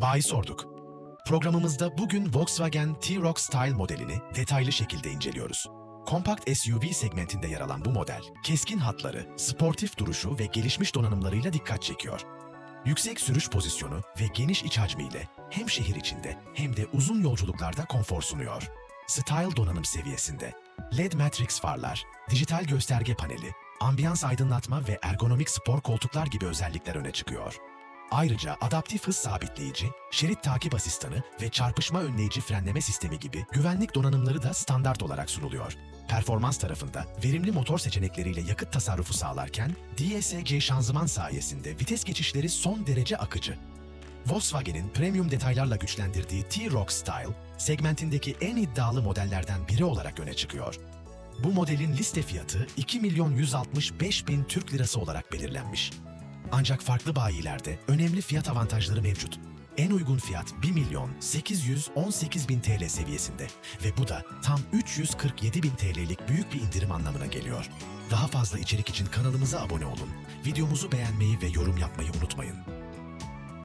Bayi sorduk. Programımızda bugün Volkswagen T-Roc Style modelini detaylı şekilde inceliyoruz. Kompakt SUV segmentinde yer alan bu model, keskin hatları, sportif duruşu ve gelişmiş donanımlarıyla dikkat çekiyor. Yüksek sürüş pozisyonu ve geniş iç hacmi ile hem şehir içinde hem de uzun yolculuklarda konfor sunuyor. Style donanım seviyesinde LED Matrix farlar, dijital gösterge paneli, ambiyans aydınlatma ve ergonomik spor koltuklar gibi özellikler öne çıkıyor. Ayrıca adaptif hız sabitleyici, şerit takip asistanı ve çarpışma önleyici frenleme sistemi gibi güvenlik donanımları da standart olarak sunuluyor. Performans tarafında verimli motor seçenekleriyle yakıt tasarrufu sağlarken DSG şanzıman sayesinde vites geçişleri son derece akıcı. Volkswagen'in premium detaylarla güçlendirdiği T-Roc Style, segmentindeki en iddialı modellerden biri olarak öne çıkıyor. Bu modelin liste fiyatı 2 milyon 165 bin Türk lirası olarak belirlenmiş. Ancak farklı bayilerde önemli fiyat avantajları mevcut. En uygun fiyat 1 milyon 818 bin TL seviyesinde ve bu da tam 347 bin TL'lik büyük bir indirim anlamına geliyor. Daha fazla içerik için kanalımıza abone olun, videomuzu beğenmeyi ve yorum yapmayı unutmayın.